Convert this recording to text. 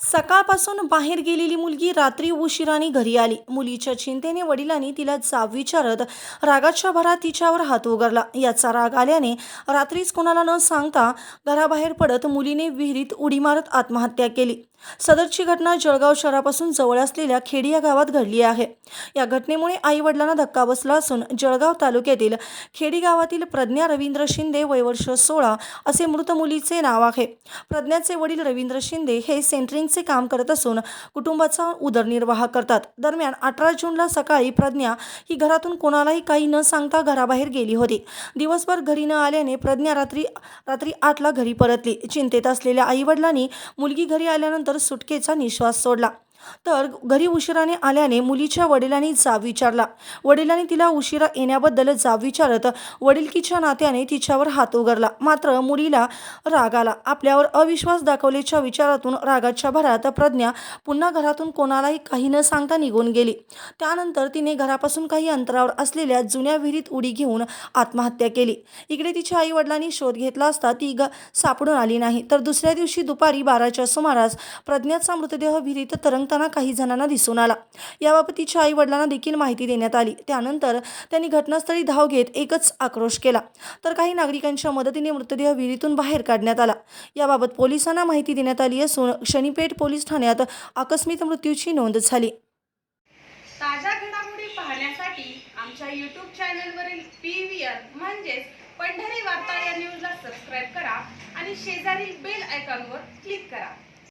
सकाळपासून बाहेर गेलेली मुलगी रात्री उशिराने घरी आली. मुलीच्या चिंतेने वडिलांनी तिला जाब विचारत रागाच्या भरात तिच्यावर हात उगारला. याचा राग आल्याने रात्रीच कोणाला न सांगता घराबाहेर पडत मुलीने विहिरीत उडी मारत आत्महत्या केली. सदरची घटना जळगाव शहरापासून जवळ असलेल्या खेडी या गावात घडली आहे. या घटनेमुळे आई वडिलांना धक्का बसला असून जळगाव तालुक्यातील खेडी गावातील प्रज्ञा रवींद्र शिंदे वय वर्ष सोळा असे मृत मुलीचे नाव आहे. प्रज्ञाचे वडील रवींद्र शिंदे हे सेंटरिंगचे काम करत असून कुटुंबाचा उदरनिर्वाह करतात. दरम्यान अठरा जूनला सकाळी प्रज्ञा ही घरातून कोणालाही काही न सांगता घराबाहेर गेली होती. दिवसभर घरी न आल्याने प्रज्ञा रात्री रात्री आठला घरी परतली. चिंतेत असलेल्या आईवडिलांनी मुलगी घरी आल्यानंतर सुटकेचा निश्वास सोडला. तर घरी उशिराने आल्याने मुलीच्या वडिलांनी जाब विचारला. वडिलांनी तिला उशिरा येण्याबद्दल जाब विचारत वडिलकीच्या नात्याने तिच्यावर हात उगारला मात्र मुलीला राग आला. आपल्यावर अविश्वास दाखवल्याच्या विचारातून रागाच्या भरात प्रज्ञा पुन्हा घरातून कोणालाही काही न सांगता निघून गेली. त्यानंतर तिने घरापासून काही अंतरावर असलेल्या जुन्या विहिरीत उडी घेऊन आत्महत्या केली. इकडे तिच्या आई वडिलांनी शोध घेतला असता ती ग सापडून आली नाही. तर दुसऱ्या दिवशी दुपारी बाराच्या सुमारास प्रज्ञाचा मृतदेह विहिरीत करताना काही जणांना दिसून आला. याबाबत तिच्या आई वडिलांना देखील माहिती देण्यात आली. त्यानंतर त्यांनी घटनास्थळी धाव घेत एकच आक्रोश केला. तर काही नागरिकांच्या मदतीने मृतदेह विहिरीतून बाहेर काढण्यात आला. याबाबत पोलिसांना माहिती देण्यात आली असून शनीपेठ पोलीस ठाण्यात आकस्मित मृत्यूची नोंद झाली. ताज्या घडामोडी पाहण्यासाठी आमच्या यूट्यूब चॅनलवरील पी व्ही आर म्हणजेच पंढरी वार्ता या न्यूजला सबस्क्राईब करा आणि शेजारील बेल आयकॉनवर क्लिक करा.